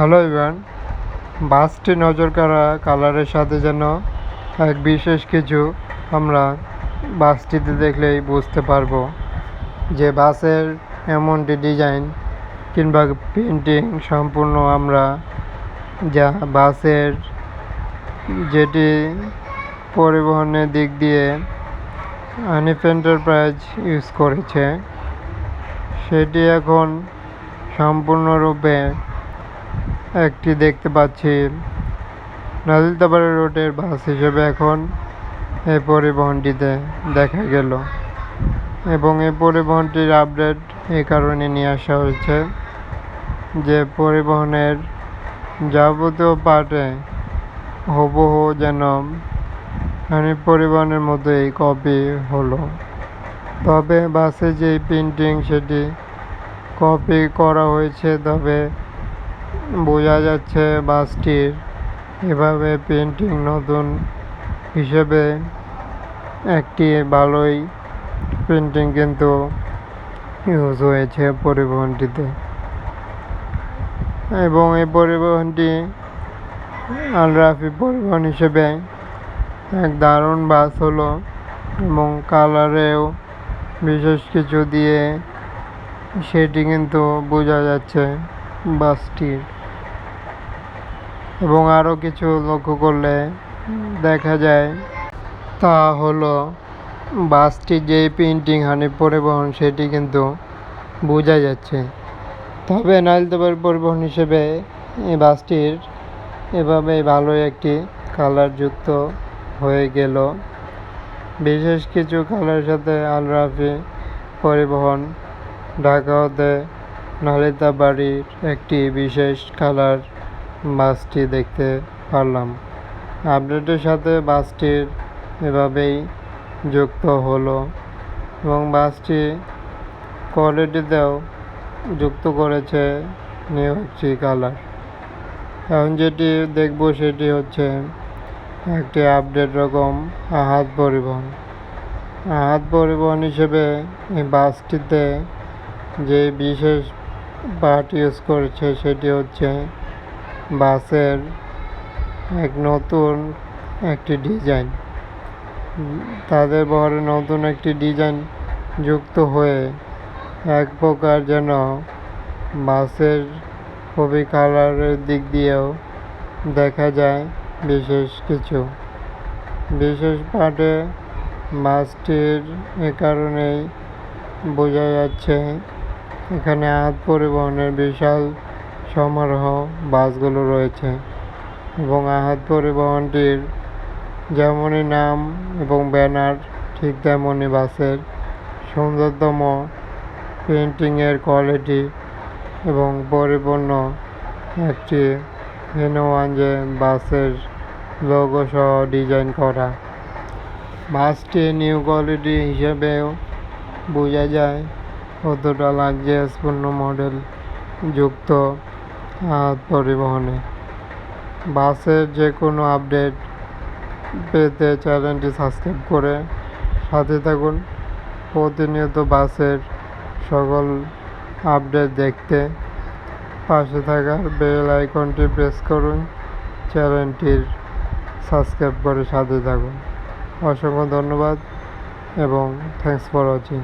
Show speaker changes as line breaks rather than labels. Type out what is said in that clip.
Hello Ivan বাসটি নজর কাড়া কালারের সাথে যেন এক বিশেষ কিছু আমরা বাসটিতে দেখলেই বুঝতে পারব যে বাসের এমনটি ডিজাইন কিংবা পেন্টিং সম্পূর্ণ আমরা যা বাসের যেটি পরিবহনের দিক দিয়ে আনিফ এন্টারপ্রাইজ ইউজ করেছে, সেটি এখন সম্পূর্ণরূপে একটি দেখতে পাচ্ছি নাজিলতাবাড়ি রোডের বাস হিসেবে এখন এই পরিবহনটিতে দেখা গেল। এবং এই পরিবহনটির আপডেট এই কারণে নিয়ে আসা হয়েছে যে পরিবহনের যাবতীয় পার্টে হুবহু যেন মানে পরিবহনের মতোই কপি হলো। তবে বাসে যে প্রিন্টিং সেটি কপি করা হয়েছে, তবে বোঝা যাচ্ছে বাসটির এভাবে পেন্টিং নতুন হিসেবে একটি ভালোই পেন্টিং কিন্তু ইউজ হয়েছে পরিবহনটিতে। এবং এই পরিবহনটি আলরাফি পরিবহন হিসেবে এক দারুণ বাস হলো এবং কালারেও বিশেষ কিছু দিয়ে সেটি কিন্তু বোঝা যাচ্ছে। বাসটির। এবং আরও কিছু লক্ষ্য করলে দেখা যায়, তা হলো বাসটির যে প্রিন্টিং হানি পরিবহন, সেটি কিন্তু বোঝা যাচ্ছে। তবে নাইলতবার পরিবহন হিসেবে এই বাসটির এভাবে ভালোই একটি কালারযুক্ত হয়ে গেল। বিশেষ কিছু কালারের সাথে আলরাফি পরিবহন ঢাকা হতে নালিতাবাড়ির একটি বিশেষ কালার বাসটি দেখতে পারলাম। আপডেটের সাথে বাসটির এভাবেই যুক্ত হলো এবং বাসটি কোয়ালিটিতেও যুক্ত করেছে নিউ একটি কালার। এখন যেটি দেখব সেটি হচ্ছে একটি আপডেট রকম আহাত পরিবহন। আহাত পরিবহন হিসেবে এই বাসটিতে যে বিশেষ পার্ট ইউজ করেছে সেটি হচ্ছে বাসের এক নতুন একটি ডিজাইন। তাদের বহরে নতুন একটি ডিজাইন যুক্ত হয়ে এক প্রকার যেন বাসের খুবই কালারের দিক দিয়েও দেখা যায় বিশেষ কিছু। বিশেষ পার্টে বাসটির এ কারণেই বোঝা যাচ্ছে এখানে আহাত পরিবহনের বিশাল সমারোহ বাসগুলো রয়েছে এবং আহাত পরিবহনটির যেমনই নাম এবং ব্যানার ঠিক তেমনই বাসের সুন্দরতম পেন্টিংয়ের কোয়ালিটি এবং পরিপূর্ণ একটি হেনোয়ান যে বাসের লোগো সহ ডিজাইন করা। বাসটি নিউ কোয়ালিটি হিসেবেও বোঝা যায়। কতটা লাক্সারিয়াসপূর্ণ মডেল যুক্ত পরিবহনে? বাসের যে কোনো আপডেট পেতে চ্যানেলটি সাবস্ক্রাইব করে সাথে থাকুন। প্রতিনিয়ত বাসের সকল আপডেট দেখতে পাশে থাকা বেল আইকনটি প্রেস করুন চ্যানেলটির সাবস্ক্রাইব করে সাথে থাকুন। অসংখ্য ধন্যবাদ এবং থ্যাংকস ফর ওয়াচিং